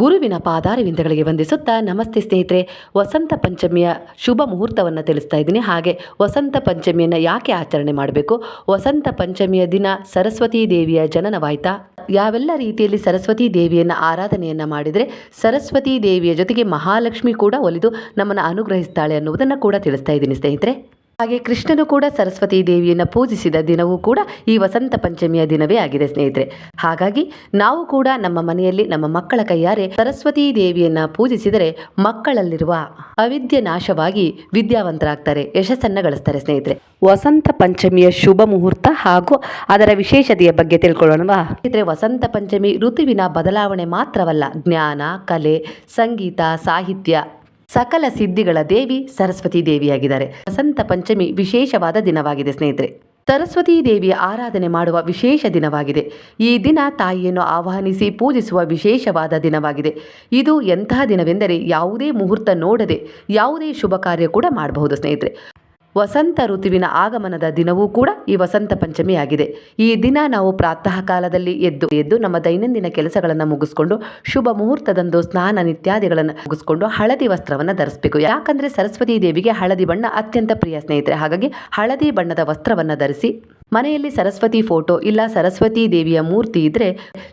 ಗುರುವಿನ ಪಾದಾರವಿಂದಗಳಿಗೆ ವಂದಿಸುತ್ತಾ ನಮಸ್ತೆ ಸ್ನೇಹಿತರೆ, ವಸಂತ ಪಂಚಮಿಯ ಶುಭ ಮುಹೂರ್ತವನ್ನು ತಿಳಿಸ್ತಾ ಇದ್ದೀನಿ. ಹಾಗೆ ವಸಂತ ಪಂಚಮಿಯನ್ನು ಯಾಕೆ ಆಚರಣೆ ಮಾಡಬೇಕು? ವಸಂತ ಪಂಚಮಿಯ ದಿನ ಸರಸ್ವತಿ ದೇವಿಯ ಜನನವಾಯ್ತಾ? ಯಾವೆಲ್ಲ ರೀತಿಯಲ್ಲಿ ಸರಸ್ವತಿ ದೇವಿಯನ್ನು ಆರಾಧನೆಯನ್ನು ಮಾಡಿದರೆ ಸರಸ್ವತಿ ದೇವಿಯ ಜೊತೆಗೆ ಮಹಾಲಕ್ಷ್ಮಿ ಕೂಡ ಒಲಿದು ನಮ್ಮನ್ನು ಅನುಗ್ರಹಿಸ್ತಾಳೆ ಅನ್ನುವುದನ್ನು ಕೂಡ ತಿಳಿಸ್ತಾ ಇದ್ದೀನಿ ಸ್ನೇಹಿತರೆ. ಹಾಗೆ ಕೃಷ್ಣನು ಕೂಡ ಸರಸ್ವತಿ ದೇವಿಯನ್ನು ಪೂಜಿಸಿದ ದಿನವೂ ಕೂಡ ಈ ವಸಂತ ಪಂಚಮಿಯ ದಿನವೇ ಆಗಿದೆ ಸ್ನೇಹಿತರೆ. ಹಾಗಾಗಿ ನಾವು ಕೂಡ ನಮ್ಮ ಮನೆಯಲ್ಲಿ ನಮ್ಮ ಮಕ್ಕಳ ಕೈಯಾರೆ ಸರಸ್ವತಿ ದೇವಿಯನ್ನ ಪೂಜಿಸಿದರೆ ಮಕ್ಕಳಲ್ಲಿರುವ ಅವಿದ್ಯೆ ನಾಶವಾಗಿ ವಿದ್ಯಾವಂತರಾಗ್ತಾರೆ ಯಶಸ್ಸನ್ನ ಗಳಿಸ್ತಾರೆ ಸ್ನೇಹಿತರೆ. ವಸಂತ ಪಂಚಮಿಯ ಶುಭ ಮುಹೂರ್ತ ಹಾಗೂ ಅದರ ವಿಶೇಷತೆಯ ಬಗ್ಗೆ ತಿಳ್ಕೊಳ್ಳೋಣವಾ? ಸ್ನೇಹಿತರೆ ವಸಂತ ಪಂಚಮಿ ಋತುವಿನ ಬದಲಾವಣೆ ಮಾತ್ರವಲ್ಲ ಜ್ಞಾನ ಕಲೆ ಸಂಗೀತ ಸಾಹಿತ್ಯ ಸಕಲ ಸಿದ್ಧಿಗಳ ದೇವಿ ಸರಸ್ವತಿ ದೇವಿಯಾಗಿದ್ದಾರೆ. ವಸಂತ ಪಂಚಮಿ ವಿಶೇಷವಾದ ದಿನವಾಗಿದೆ ಸ್ನೇಹಿತರೆ. ಸರಸ್ವತೀ ದೇವಿಯ ಆರಾಧನೆ ಮಾಡುವ ವಿಶೇಷ ದಿನವಾಗಿದೆ. ಈ ದಿನ ತಾಯಿಯನ್ನು ಆಹ್ವಾನಿಸಿ ಪೂಜಿಸುವ ವಿಶೇಷವಾದ ದಿನವಾಗಿದೆ. ಇದು ಎಂತಹ ದಿನವೆಂದರೆ ಯಾವುದೇ ಮುಹೂರ್ತ ನೋಡದೆ ಯಾವುದೇ ಶುಭ ಕಾರ್ಯ ಕೂಡ ಮಾಡಬಹುದು ಸ್ನೇಹಿತರೆ. ವಸಂತ ಋತುವಿನ ಆಗಮನದ ದಿನವೂ ಕೂಡ ಈ ವಸಂತ ಪಂಚಮಿಯಾಗಿದೆ. ಈ ದಿನ ನಾವು ಪ್ರಾತಃ ಕಾಲದಲ್ಲಿ ಎದ್ದು ಎದ್ದು ನಮ್ಮ ದೈನಂದಿನ ಕೆಲಸಗಳನ್ನು ಮುಗಿಸ್ಕೊಂಡು, ಶುಭ ಮುಹೂರ್ತದಂದು ಸ್ನಾನ ನಿತ್ಯಾದಿಗಳನ್ನು ಮುಗಿಸ್ಕೊಂಡು ಹಳದಿ ವಸ್ತ್ರವನ್ನು ಧರಿಸಬೇಕು. ಯಾಕಂದ್ರೆ ಸರಸ್ವತಿ ದೇವಿಗೆ ಹಳದಿ ಬಣ್ಣ ಅತ್ಯಂತ ಪ್ರಿಯ ಸ್ನೇಹಿತರೆ. ಹಾಗಾಗಿ ಹಳದಿ ಬಣ್ಣದ ವಸ್ತ್ರವನ್ನು ಧರಿಸಿ ಮನೆಯಲ್ಲಿ ಸರಸ್ವತಿ ಫೋಟೋ ಇಲ್ಲ ಸರಸ್ವತಿ ದೇವಿಯ ಮೂರ್ತಿ ಇದ್ದರೆ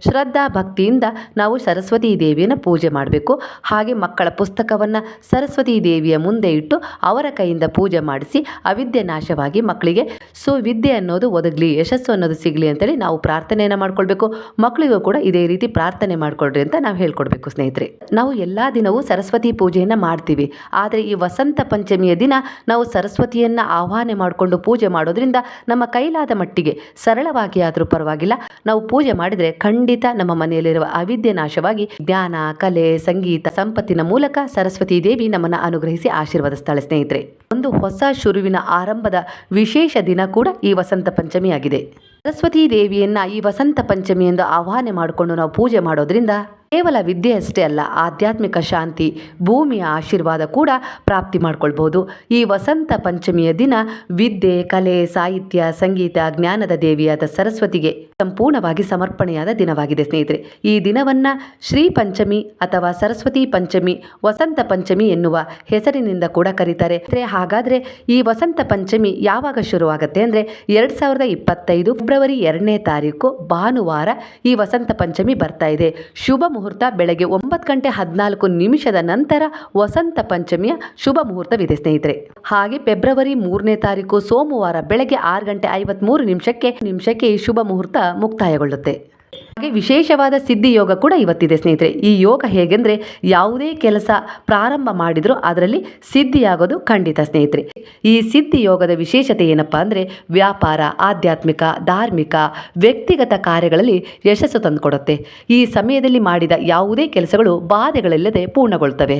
ಶ್ರದ್ಧಾ ಭಕ್ತಿಯಿಂದ ನಾವು ಸರಸ್ವತಿ ದೇವಿಯನ್ನು ಪೂಜೆ ಮಾಡಬೇಕು. ಹಾಗೆ ಮಕ್ಕಳ ಪುಸ್ತಕವನ್ನು ಸರಸ್ವತಿ ದೇವಿಯ ಮುಂದೆ ಇಟ್ಟು ಅವರ ಕೈಯಿಂದ ಪೂಜೆ ಮಾಡಿಸಿ ಅವಿದ್ಯೆ ನಾಶವಾಗಿ ಮಕ್ಕಳಿಗೆ ಸೊ ವಿದ್ಯೆ ಅನ್ನೋದು ಒದಗಲಿ, ಯಶಸ್ಸು ಅನ್ನೋದು ಸಿಗಲಿ ಅಂತೇಳಿ ನಾವು ಪ್ರಾರ್ಥನೆಯನ್ನು ಮಾಡ್ಕೊಳ್ಬೇಕು. ಮಕ್ಕಳಿಗೂ ಕೂಡ ಇದೇ ರೀತಿ ಪ್ರಾರ್ಥನೆ ಮಾಡ್ಕೊಳ್ರಿ ಅಂತ ನಾವು ಹೇಳ್ಕೊಡ್ಬೇಕು ಸ್ನೇಹಿತರೆ. ನಾವು ಎಲ್ಲ ದಿನವೂ ಸರಸ್ವತಿ ಪೂಜೆಯನ್ನು ಮಾಡ್ತೀವಿ. ಆದರೆ ಈ ವಸಂತ ಪಂಚಮಿಯ ದಿನ ನಾವು ಸರಸ್ವತಿಯನ್ನು ಆಹ್ವಾನ ಮಾಡಿಕೊಂಡು ಪೂಜೆ ಮಾಡೋದ್ರಿಂದ ನಮ್ಮ ಕೈಲಾದ ಮಟ್ಟಿಗೆ ಸರಳವಾಗಿ ಆದರೂ ಪರವಾಗಿಲ್ಲ. ನಾವು ಪೂಜೆ ಮಾಡಿದರೆ ಖಂಡಿತ ನಮ್ಮ ಮನೆಯಲ್ಲಿರುವ ಅವಿದ್ಯೆ ನಾಶವಾಗಿ ಜ್ಞಾನ ಕಲೆ, ಸಂಗೀತ, ಸಂಪತ್ತಿನ ಮೂಲಕ ಸರಸ್ವತಿ ದೇವಿ ನಮ್ಮನ್ನು ಅನುಗ್ರಹಿಸಿ ಆಶೀರ್ವದಿಸ್ತಾಳೆ ಸ್ನೇಹಿತರೆ. ಒಂದು ಹೊಸ ಶುರುವಿನ ಆರಂಭದ ವಿಶೇಷ ದಿನ ಕೂಡ ಈ ವಸಂತ ಪಂಚಮಿಯಾಗಿದೆ. ಸರಸ್ವತಿ ದೇವಿಯನ್ನ ಈ ವಸಂತ ಪಂಚಮಿ ಎಂದು ಆಹ್ವಾನ ಮಾಡಿಕೊಂಡು ನಾವು ಪೂಜೆ ಮಾಡೋದ್ರಿಂದ ಕೇವಲ ವಿದ್ಯೆ ಅಷ್ಟೇ ಅಲ್ಲ, ಆಧ್ಯಾತ್ಮಿಕ ಶಾಂತಿ, ಭೂಮಿಯ ಆಶೀರ್ವಾದ ಕೂಡ ಪ್ರಾಪ್ತಿ ಮಾಡ್ಕೊಳ್ಬಹುದು ಈ ವಸಂತ ಪಂಚಮಿಯ ದಿನ ವಿದ್ಯೆ, ಕಲೆ, ಸಾಹಿತ್ಯ, ಸಂಗೀತ, ಜ್ಞಾನದ ದೇವಿಯಾದ ಸರಸ್ವತಿಗೆ ಸಂಪೂರ್ಣವಾಗಿ ಸಮರ್ಪಣೆಯಾದ ದಿನವಾಗಿದೆ ಸ್ನೇಹಿತರೆ. ಈ ದಿನವನ್ನ ಶ್ರೀ ಪಂಚಮಿ ಅಥವಾ ಸರಸ್ವತಿ ಪಂಚಮಿ, ವಸಂತ ಪಂಚಮಿ ಎನ್ನುವ ಹೆಸರಿನಿಂದ ಕೂಡ ಕರೀತಾರೆ. ಹಾಗಾದ್ರೆ ಈ ವಸಂತ ಪಂಚಮಿ ಯಾವಾಗ ಶುರುವಾಗುತ್ತೆ ಅಂದ್ರೆ ಎರಡ್ ಸಾವಿರದ ಇಪ್ಪತ್ತೈದು ಫೆಬ್ರವರಿ ಎರಡನೇ ತಾರೀಕು ಭಾನುವಾರ ಈ ವಸಂತ ಪಂಚಮಿ ಬರ್ತಾ ಇದೆ. ಶುಭ ಮುಹೂರ್ತ ಬೆಳಗ್ಗೆ ಒಂಬತ್ತು ಗಂಟೆ ಹದಿನಾಲ್ಕು ನಿಮಿಷದ ನಂತರ ವಸಂತ ಪಂಚಮಿಯ ಶುಭ ಮುಹೂರ್ತವಿದೆ, ಸ್ನೇಹಿತರೆ. ಹಾಗೆ ಫೆಬ್ರವರಿ ಮೂರನೇ ತಾರೀಕು ಸೋಮವಾರ ಬೆಳಗ್ಗೆ ಆರು ಗಂಟೆ ಐವತ್ಮೂರು ನಿಮಿಷಕ್ಕೆ ನಿಮಿಷಕ್ಕೆ ಈ ಶುಭ ಮುಹೂರ್ತ ಮುಕ್ತಾಯಗೊಳ್ಳುತ್ತೆ. ಹಾಗೆ ವಿಶೇಷವಾದ ಸಿದ್ಧಿ ಯೋಗ ಕೂಡ ಇವತ್ತಿದೆ ಸ್ನೇಹಿತರೆ. ಈ ಯೋಗ ಹೇಗೆಂದರೆ ಯಾವುದೇ ಕೆಲಸ ಪ್ರಾರಂಭ ಮಾಡಿದರೂ ಅದರಲ್ಲಿ ಸಿದ್ಧಿಯಾಗೋದು ಖಂಡಿತ ಸ್ನೇಹಿತರೆ. ಈ ಸಿದ್ಧಿ ಯೋಗದ ವಿಶೇಷತೆ ಏನಪ್ಪ ಅಂದರೆ ವ್ಯಾಪಾರ, ಆಧ್ಯಾತ್ಮಿಕ, ಧಾರ್ಮಿಕ, ವ್ಯಕ್ತಿಗತ ಕಾರ್ಯಗಳಲ್ಲಿ ಯಶಸ್ಸು ತಂದುಕೊಡುತ್ತೆ. ಈ ಸಮಯದಲ್ಲಿ ಮಾಡಿದ ಯಾವುದೇ ಕೆಲಸಗಳು ಬಾಧೆಗಳಿಲ್ಲದೆ ಪೂರ್ಣಗೊಳ್ತವೆ.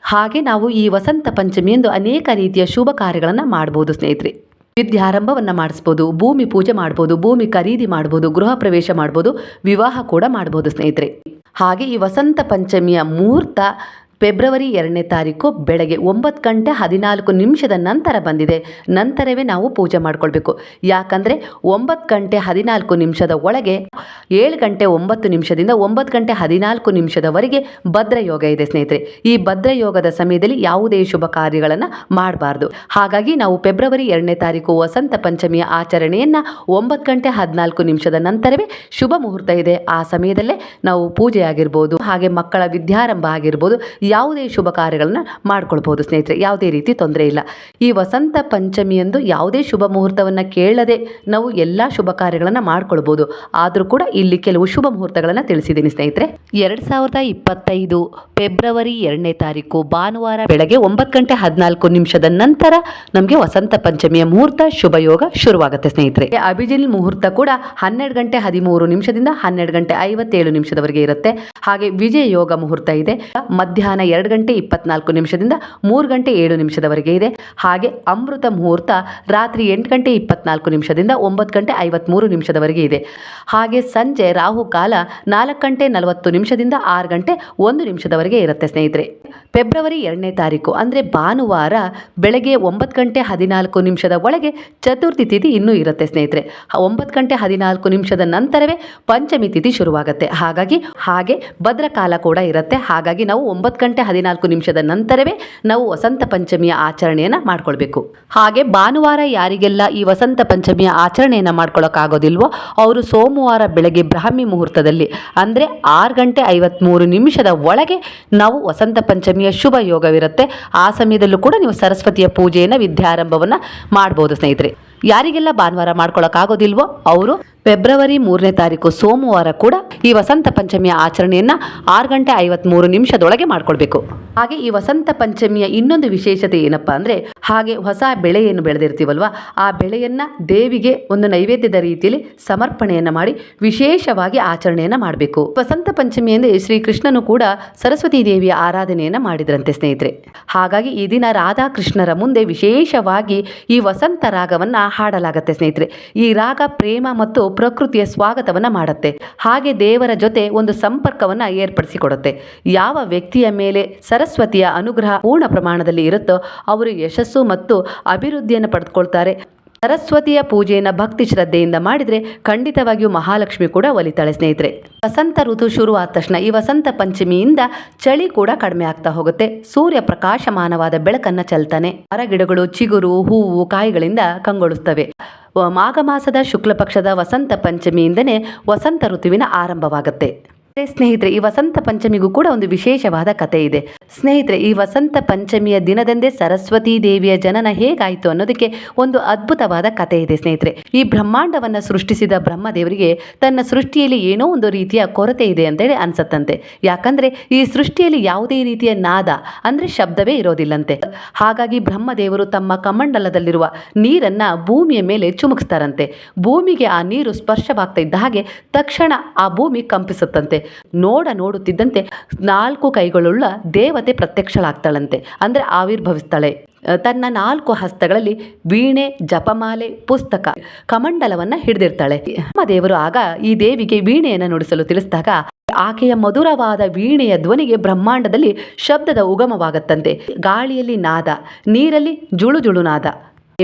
ಹಾಗೆ ನಾವು ಈ ವಸಂತ ಪಂಚಮಿಯಂದು ಅನೇಕ ರೀತಿಯ ಶುಭ ಕಾರ್ಯಗಳನ್ನು ಮಾಡ್ಬೋದು ಸ್ನೇಹಿತರೆ. ವಿದ್ಯಾರಂಭವನ್ನು ಮಾಡಿಸ್ಬೋದು, ಭೂಮಿ ಪೂಜೆ ಮಾಡ್ಬೋದು, ಭೂಮಿ ಖರೀದಿ ಮಾಡ್ಬೋದು, ಗೃಹ ಪ್ರವೇಶ ಮಾಡ್ಬೋದು, ವಿವಾಹ ಕೂಡ ಮಾಡ್ಬೋದು ಸ್ನೇಹಿತರೆ. ಹಾಗೆ ಈ ವಸಂತ ಪಂಚಮಿಯ ಮುಹೂರ್ತ ಫೆಬ್ರವರಿ ಎರಡನೇ ತಾರೀಕು ಬೆಳಗ್ಗೆ ಒಂಬತ್ತು ಗಂಟೆ ಹದಿನಾಲ್ಕು ನಿಮಿಷದ ನಂತರ ಬಂದಿದೆ. ನಂತರವೇ ನಾವು ಪೂಜೆ ಮಾಡ್ಕೊಳ್ಬೇಕು. ಯಾಕಂದರೆ ಒಂಬತ್ತು ಗಂಟೆ ಹದಿನಾಲ್ಕು ನಿಮಿಷದ ಒಳಗೆ ಏಳು ಗಂಟೆ ಒಂಬತ್ತು ನಿಮಿಷದಿಂದ ಒಂಬತ್ತು ಗಂಟೆ ಹದಿನಾಲ್ಕು ನಿಮಿಷದವರೆಗೆ ಭದ್ರ ಯೋಗ ಇದೆ ಸ್ನೇಹಿತರೆ. ಈ ಭದ್ರ ಯೋಗದ ಸಮಯದಲ್ಲಿ ಯಾವುದೇ ಶುಭ ಕಾರ್ಯಗಳನ್ನು ಮಾಡಬಾರ್ದು. ಹಾಗಾಗಿ ನಾವು ಫೆಬ್ರವರಿ ಎರಡನೇ ತಾರೀಕು ವಸಂತ ಪಂಚಮಿಯ ಆಚರಣೆಯನ್ನು ಒಂಬತ್ತು ಗಂಟೆ ಹದಿನಾಲ್ಕು ನಿಮಿಷದ ನಂತರವೇ ಶುಭ ಮುಹೂರ್ತ ಇದೆ. ಆ ಸಮಯದಲ್ಲೇ ನಾವು ಪೂಜೆ ಹಾಗೆ ಮಕ್ಕಳ ವಿದ್ಯಾರಂಭ ಆಗಿರ್ಬೋದು ಯಾವುದೇ ಶುಭ ಕಾರ್ಯಗಳನ್ನ ಮಾಡ್ಕೊಳ್ಬಹುದು ಸ್ನೇಹಿತರೆ, ಯಾವುದೇ ರೀತಿ ತೊಂದರೆ ಇಲ್ಲ. ಈ ವಸಂತ ಪಂಚಮಿಯಂದು ಯಾವುದೇ ಶುಭ ಮುಹೂರ್ತವನ್ನು ಕೇಳದೆ ನಾವು ಎಲ್ಲ ಶುಭ ಕಾರ್ಯಗಳನ್ನು ಮಾಡ್ಕೊಳ್ಬೋದು ಆದರೂ ಕೂಡ ಇಲ್ಲಿ ಕೆಲವು ಶುಭ ಮುಹೂರ್ತಗಳನ್ನು ತಿಳಿಸಿದ್ದೀನಿ ಸ್ನೇಹಿತರೆ. ಎರಡು ಸಾವಿರದ ಇಪ್ಪತ್ತೈದು ಫೆಬ್ರವರಿ ಎರಡನೇ ತಾರೀಕು ಭಾನುವಾರ ಬೆಳಗ್ಗೆ ಒಂಬತ್ತು ಗಂಟೆ ಹದಿನಾಲ್ಕು ನಿಮಿಷದ ನಂತರ ನಮಗೆ ವಸಂತ ಪಂಚಮಿಯ ಮುಹೂರ್ತ ಶುಭ ಯೋಗ ಶುರುವಾಗುತ್ತೆ ಸ್ನೇಹಿತರೆ. ಅಭಿಜಿಲ್ ಮುಹೂರ್ತ ಕೂಡ ಹನ್ನೆರಡು ಗಂಟೆ ಹದಿಮೂರು ನಿಮಿಷದಿಂದ ಹನ್ನೆರಡು ಗಂಟೆ ಐವತ್ತೇಳು ನಿಮಿಷದವರೆಗೆ ಇರುತ್ತೆ. ಹಾಗೆ ವಿಜಯ ಯೋಗ ಮುಹೂರ್ತ ಇದೆ. ಮಧ್ಯಾಹ್ನ ಮಧ್ಯಾಹ್ನ ಎರಡು ಗಂಟೆ ಇಪ್ಪತ್ನಾಲ್ಕು ನಿಮಿಷದಿಂದ ಮೂರು ಗಂಟೆ ಏಳು ನಿಮಿಷದವರೆಗೆ ಇದೆ. ಹಾಗೆ ಅಮೃತ ಮುಹೂರ್ತ ರಾತ್ರಿ ಎಂಟು ಗಂಟೆ ಇಪ್ಪತ್ನಾಲ್ಕು ನಿಮಿಷದಿಂದ ಒಂಬತ್ತು ಗಂಟೆ ಐವತ್ತ್ಮೂರು ನಿಮಿಷದವರೆಗೆ ಇದೆ. ಹಾಗೆ ಸಂಜೆ ರಾಹುಕಾಲ ನಾಲ್ಕು ಗಂಟೆ ನಲವತ್ತು ನಿಮಿಷದಿಂದ ಆರು ಗಂಟೆ ಒಂದು ನಿಮಿಷದವರೆಗೆ ಇರುತ್ತೆ ಸ್ನೇಹಿತರೆ. ಫೆಬ್ರವರಿ ಎರಡನೇ ತಾರೀಕು ಅಂದರೆ ಭಾನುವಾರ ಬೆಳಗ್ಗೆ ಒಂಬತ್ತು ಗಂಟೆ ಹದಿನಾಲ್ಕು ನಿಮಿಷದ ಒಳಗೆ ಚತುರ್ಥಿ ತಿಥಿ ಇನ್ನೂ ಇರುತ್ತೆ ಸ್ನೇಹಿತರೆ. ಒಂಬತ್ತು ಗಂಟೆ ಹದಿನಾಲ್ಕು ನಿಮಿಷದ ನಂತರವೇ ಪಂಚಮಿ ತಿಥಿ ಶುರುವಾಗುತ್ತೆ. ಹಾಗಾಗಿ ಹಾಗೆ ಭದ್ರಕಾಲ ಕೂಡ ಇರುತ್ತೆ. ಹಾಗಾಗಿ ನಾವು ಒಂಬತ್ತು ಗಂಟೆ ಹದಿನಾಲ್ಕು ನಿಮಿಷದ ನಂತರವೇ ನಾವು ವಸಂತ ಪಂಚಮಿಯ ಆಚರಣೆಯನ್ನು ಮಾಡ್ಕೊಳ್ಬೇಕು. ಹಾಗೆ ಭಾನುವಾರ ಯಾರಿಗೆಲ್ಲ ಈ ವಸಂತ ಪಂಚಮಿಯ ಆಚರಣೆಯನ್ನು ಮಾಡ್ಕೊಳ್ಳೋಕ್ಕಾಗೋದಿಲ್ವೋ ಅವರು ಸೋಮವಾರ ಬೆಳಗ್ಗೆ ಬ್ರಾಹ್ಮಿ ಮುಹೂರ್ತದಲ್ಲಿ ಅಂದರೆ ಆರು ಗಂಟೆ ಐವತ್ತ್ಮೂರು ನಿಮಿಷದ ಒಳಗೆ ನಾವು ವಸಂತ ಪಂಚಮಿಯ ಶುಭ ಯೋಗವಿರುತ್ತೆ. ಆ ಸಮಯದಲ್ಲೂ ಕೂಡ ನೀವು ಸರಸ್ವತಿಯ ಪೂಜೆಯನ್ನು, ವಿದ್ಯಾರಂಭವನ್ನು ಮಾಡ್ಬೋದು ಸ್ನೇಹಿತರೆ. ಯಾರಿಗೆಲ್ಲ ಭಾನುವಾರ ಮಾಡ್ಕೊಳ್ಳೋಕ್ಕಾಗೋದಿಲ್ವೋ ಅವರು ಫೆಬ್ರವರಿ ಮೂರನೇ ತಾರೀಕು ಸೋಮವಾರ ಕೂಡ ಈ ವಸಂತ ಪಂಚಮಿಯ ಆಚರಣೆಯನ್ನು ಆರು ಗಂಟೆ ಐವತ್ತ್ಮೂರು ನಿಮಿಷದೊಳಗೆ ಮಾಡ್ಕೊಳ್ಬೇಕು. ಹಾಗೆ ಈ ವಸಂತ ಪಂಚಮಿಯ ಇನ್ನೊಂದು ವಿಶೇಷತೆ ಏನಪ್ಪ ಅಂದರೆ ಹಾಗೆ ಹೊಸ ಬೆಳೆಯನ್ನು ಬೆಳೆದಿರ್ತೀವಲ್ವ, ಆ ಬೆಳೆಯನ್ನು ದೇವಿಗೆ ಒಂದು ನೈವೇದ್ಯದ ರೀತಿಯಲ್ಲಿ ಸಮರ್ಪಣೆಯನ್ನು ಮಾಡಿ ವಿಶೇಷವಾಗಿ ಆಚರಣೆಯನ್ನು ಮಾಡಬೇಕು. ವಸಂತ ಪಂಚಮಿ ಅಂದರೆ ಶ್ರೀಕೃಷ್ಣನು ಕೂಡ ಸರಸ್ವತಿ ದೇವಿಯ ಆರಾಧನೆಯನ್ನು ಮಾಡಿದ್ರಂತೆ ಸ್ನೇಹಿತರೆ. ಹಾಗಾಗಿ ಈ ದಿನ ರಾಧಾಕೃಷ್ಣರ ಮುಂದೆ ವಿಶೇಷವಾಗಿ ಈ ವಸಂತ ರಾಗವನ್ನು ಹಾಡಲಾಗುತ್ತೆ ಸ್ನೇಹಿತರೆ. ಈ ರಾಗ ಪ್ರೇಮ ಮತ್ತು ಪ್ರಕೃತಿಯ ಸ್ವಾಗತವನ್ನು ಮಾಡುತ್ತೆ. ಹಾಗೆ ದೇವರ ಜೊತೆ ಒಂದು ಸಂಪರ್ಕವನ್ನು ಏರ್ಪಡಿಸಿಕೊಡುತ್ತೆ. ಯಾವ ವ್ಯಕ್ತಿಯ ಮೇಲೆ ಸರಸ್ವತಿಯ ಅನುಗ್ರಹ ಪೂರ್ಣ ಪ್ರಮಾಣದಲ್ಲಿ ಇರುತ್ತೋ ಅವರು ಯಶಸ್ಸು ಮತ್ತು ಅಭಿವೃದ್ಧಿಯನ್ನು ಪಡೆದುಕೊಳ್ತಾರೆ. ಸರಸ್ವತಿಯ ಪೂಜೆಯನ್ನು ಭಕ್ತಿ ಶ್ರದ್ಧೆಯಿಂದ ಮಾಡಿದರೆ ಖಂಡಿತವಾಗಿಯೂ ಮಹಾಲಕ್ಷ್ಮಿ ಕೂಡ ಒಲಿತಾಳೆ ಸ್ನೇಹಿತರೆ. ವಸಂತ ಋತು ಶುರುವಾದ ತಕ್ಷಣ ಈ ವಸಂತ ಪಂಚಮಿಯಿಂದ ಚಳಿ ಕೂಡ ಕಡಿಮೆ ಆಗ್ತಾ ಹೋಗುತ್ತೆ. ಸೂರ್ಯ ಪ್ರಕಾಶಮಾನವಾದ ಬೆಳಕನ್ನು ಚೆಲ್ತಾನೆ. ಮರಗಿಡಗಳು ಚಿಗುರು, ಹೂವು, ಕಾಯಿಗಳಿಂದ ಕಂಗೊಳಿಸ್ತವೆ. ಮಾಘ ಮಾಸದ ಶುಕ್ಲ ಪಕ್ಷದ ವಸಂತ ಪಂಚಮಿಯಿಂದನೇ ವಸಂತ ಋತುವಿನ ಆರಂಭವಾಗುತ್ತೆ. ಸ್ನೇಹಿತರೆ, ಈ ವಸಂತ ಪಂಚಮಿಗೂ ಕೂಡ ಒಂದು ವಿಶೇಷವಾದ ಕಥೆ ಇದೆ. ಸ್ನೇಹಿತರೆ, ಈ ವಸಂತ ಪಂಚಮಿಯ ದಿನದಂದೇ ಸರಸ್ವತಿ ದೇವಿಯ ಜನನ ಹೇಗಾಯಿತು ಅನ್ನೋದಕ್ಕೆ ಒಂದು ಅದ್ಭುತವಾದ ಕಥೆ ಇದೆ ಸ್ನೇಹಿತರೆ. ಈ ಬ್ರಹ್ಮಾಂಡವನ್ನು ಸೃಷ್ಟಿಸಿದ ಬ್ರಹ್ಮದೇವರಿಗೆ ತನ್ನ ಸೃಷ್ಟಿಯಲ್ಲಿ ಏನೋ ಒಂದು ರೀತಿಯ ಕೊರತೆ ಇದೆ ಅಂತೇಳಿ ಅನ್ಸತ್ತಂತೆ. ಯಾಕಂದ್ರೆ, ಈ ಸೃಷ್ಟಿಯಲ್ಲಿ ಯಾವುದೇ ರೀತಿಯ ನಾದ ಅಂದ್ರೆ ಶಬ್ದವೇ ಇರೋದಿಲ್ಲಂತೆ. ಹಾಗಾಗಿ ಬ್ರಹ್ಮದೇವರು ತಮ್ಮ ಕಮಂಡಲದಲ್ಲಿರುವ ನೀರನ್ನ ಭೂಮಿಯ ಮೇಲೆ ಚುಮುಕಿಸ್ತಾರಂತೆ. ಭೂಮಿಗೆ ಆ ನೀರು ಸ್ಪರ್ಶವಾಗ್ತಾ ಇದ್ದ ಹಾಗೆ ತಕ್ಷಣ ಆ ಭೂಮಿ ಕಂಪಿಸುತ್ತಂತೆ. ನೋಡ ನೋಡುತ್ತಿದ್ದಂತೆ ನಾಲ್ಕು ಕೈಗಳುಳ್ಳ ದೇವತೆ ಪ್ರತ್ಯಕ್ಷಳಾಗ್ತಾಳಂತೆ. ಅಂದ್ರೆ ಆವಿರ್ಭವಿಸ್ತಾಳೆ. ತನ್ನ ನಾಲ್ಕು ಹಸ್ತಗಳಲ್ಲಿ ವೀಣೆ, ಜಪಮಾಲೆ, ಪುಸ್ತಕ, ಕಮಂಡಲವನ್ನ ಹಿಡಿದಿರ್ತಾಳೆ. ನಮ್ಮ ದೇವರು ಆಗ ಈ ದೇವಿಗೆ ವೀಣೆಯನ್ನು ನುಡಿಸಲು ತಿಳಿಸಿದಾಗ, ಆಕೆಯ ಮಧುರವಾದ ವೀಣೆಯ ಧ್ವನಿಗೆ ಬ್ರಹ್ಮಾಂಡದಲ್ಲಿ ಶಬ್ದದ ಉಗಮವಾಗತ್ತಂತೆ. ಗಾಳಿಯಲ್ಲಿ ನಾದ, ನೀರಲ್ಲಿ ಜುಳು ಜುಳು ನಾದ.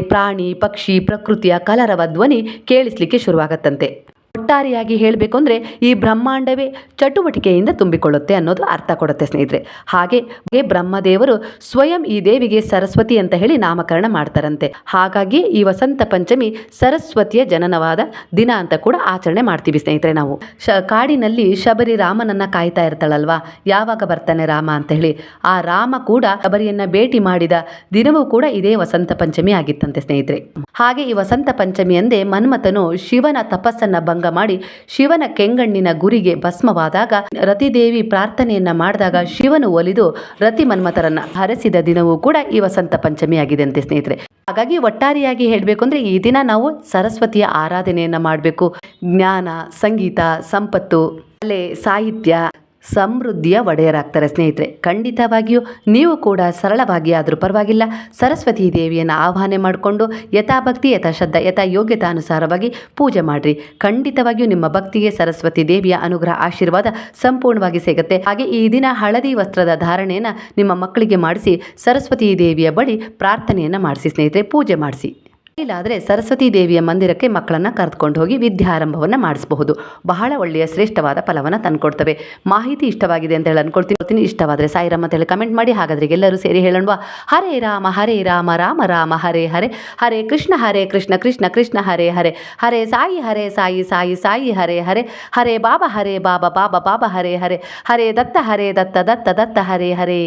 ಪ್ರಾಣಿ, ಪಕ್ಷಿ, ಪ್ರಕೃತಿಯ ಕಲರವ ಧ್ವನಿ ಕೇಳಿಸ್ಲಿಕ್ಕೆ ಶುರುವಾಗತ್ತಂತೆ. ಒಟ್ಟಾರೆಯಾಗಿ ಹೇಳಬೇಕು ಅಂದರೆ ಈ ಬ್ರಹ್ಮಾಂಡವೇ ಚಟುವಟಿಕೆಯಿಂದ ತುಂಬಿಕೊಳ್ಳುತ್ತೆ ಅನ್ನೋದು ಅರ್ಥ ಕೊಡುತ್ತೆ ಸ್ನೇಹಿತರೆ. ಹಾಗೆ ಬ್ರಹ್ಮದೇವರು ಸ್ವಯಂ ಈ ದೇವಿಗೆ ಸರಸ್ವತಿ ಅಂತ ಹೇಳಿ ನಾಮಕರಣ ಮಾಡ್ತಾರಂತೆ. ಹಾಗಾಗಿ ಈ ವಸಂತ ಪಂಚಮಿ ಸರಸ್ವತಿಯ ಜನನವಾದ ದಿನ ಅಂತ ಕೂಡ ಆಚರಣೆ ಮಾಡ್ತೀವಿ ಸ್ನೇಹಿತರೆ ನಾವು. ಶ ಕಾಡಿನಲ್ಲಿ ಶಬರಿ ರಾಮನನ್ನ ಕಾಯ್ತಾ ಇರ್ತಾಳಲ್ವಾ? ಯಾವಾಗ ಬರ್ತಾನೆ ರಾಮ ಅಂತ ಹೇಳಿ. ಆ ರಾಮ ಕೂಡ ಶಬರಿಯನ್ನ ಭೇಟಿ ಮಾಡಿದ ದಿನವೂ ಕೂಡ ಇದೇ ವಸಂತ ಪಂಚಮಿ ಆಗಿತ್ತಂತೆ ಸ್ನೇಹಿತರೆ. ಹಾಗೆ ಈ ವಸಂತ ಪಂಚಮಿ ಅಂದೇ ಮನ್ಮಥನು ಶಿವನ ತಪಸ್ಸನ್ನ ಮಾಡಿ ಶಿವನ ಕೆಂಗಣ್ಣಿನ ಗುರಿಗೆ ಭಸ್ಮವಾದಾಗ ರತಿದೇವಿ ಪ್ರಾರ್ಥನೆಯನ್ನ ಮಾಡಿದಾಗ ಶಿವನು ಒಲಿದು ರತಿ ಮನ್ಮಥರನ್ನ ಹರಸಿದ ದಿನವೂ ಕೂಡ ಈ ವಸಂತ ಪಂಚಮಿ ಆಗಿದೆ ಅಂತೆ ಸ್ನೇಹಿತರೆ. ಹಾಗಾಗಿ ಒಟ್ಟಾರೆಯಾಗಿ ಹೇಳಬೇಕು ಅಂದ್ರೆ ಈ ದಿನ ನಾವು ಸರಸ್ವತಿಯ ಆರಾಧನೆಯನ್ನ ಮಾಡಬೇಕು. ಜ್ಞಾನ, ಸಂಗೀತ, ಸಂಪತ್ತು, ಕಲೆ, ಸಾಹಿತ್ಯ ಸಮೃದ್ಧಿಯ ಒಡೆಯರಾಗ್ತಾರೆ ಸ್ನೇಹಿತರೆ. ಖಂಡಿತವಾಗಿಯೂ ನೀವು ಕೂಡ ಸರಳವಾಗಿ ಆದರೂ ಪರವಾಗಿಲ್ಲ, ಸರಸ್ವತಿ ದೇವಿಯನ್ನು ಆಹ್ವಾನ ಮಾಡಿಕೊಂಡು ಯಥಾಭಕ್ತಿ, ಯಥಾಶ್ರದ್ಧ ಯಥಾ ಯೋಗ್ಯತಾನುಸಾರವಾಗಿ ಪೂಜೆ ಮಾಡಿರಿ. ಖಂಡಿತವಾಗಿಯೂ ನಿಮ್ಮ ಭಕ್ತಿಗೆ ಸರಸ್ವತಿ ದೇವಿಯ ಅನುಗ್ರಹ, ಆಶೀರ್ವಾದ ಸಂಪೂರ್ಣವಾಗಿ ಸಿಗುತ್ತೆ. ಹಾಗೆ ಈ ದಿನ ಹಳದಿ ವಸ್ತ್ರದ ಧಾರಣೆಯನ್ನು ನಿಮ್ಮ ಮಕ್ಕಳಿಗೆ ಮಾಡಿಸಿ ಸರಸ್ವತಿ ದೇವಿಯ ಬಳಿ ಪ್ರಾರ್ಥನೆಯನ್ನು ಮಾಡಿಸಿ ಸ್ನೇಹಿತರೆ, ಪೂಜೆ ಮಾಡಿಸಿ. ಇಲ್ಲಾದರೆ ಸರಸ್ವತಿ ದೇವಿಯ ಮಂದಿರಕ್ಕೆ ಮಕ್ಕಳನ್ನು ಕರೆದುಕೊಂಡು ಹೋಗಿ ವಿದ್ಯಾರಂಭವನ್ನು ಮಾಡಿಸಬಹುದು. ಬಹಳ ಒಳ್ಳೆಯ ಶ್ರೇಷ್ಠವಾದ ಫಲವನ್ನು ತಂದುಕೊಡ್ತವೆ. ಮಾಹಿತಿ ಇಷ್ಟವಾಗಿದೆ ಅಂತ ಹೇಳಿ ಅನ್ಕೊಳ್ತೀನಿ. ಇಷ್ಟವಾದರೆ ಸಾಯಿರಾಮ್ ಅಂತ ಹೇಳಿ ಕಮೆಂಟ್ ಮಾಡಿ. ಹಾಗಾದರೆ ಎಲ್ಲರೂ ಸೇರಿ ಹೇಳೋಣವಾ? ಹರೇ ರಾಮ ಹರೇ ರಾಮ ರಾಮ ರಾಮ, ಹರೇ ಹರೇ. ಹರೇ ಕೃಷ್ಣ ಹರೇ ಕೃಷ್ಣ ಕೃಷ್ಣ ಕೃಷ್ಣ, ಹರೇ ಹರೇ. ಹರೇ ಸಾಯಿ ಹರೇ ಸಾಯಿ ಸಾಯಿ ಸಾಯಿ, ಹರೇ ಹರೇ. ಹರೇ ಬಾಬಾ ಹರೇ ಬಾಬಾ ಬಾಬಾ ಬಾಬಾ, ಹರೇ ಹರೇ. ಹರೇ ದತ್ತ ಹರೇ ದತ್ತ ದತ್ತ ದತ್ತ, ಹರೇ ಹರೇ.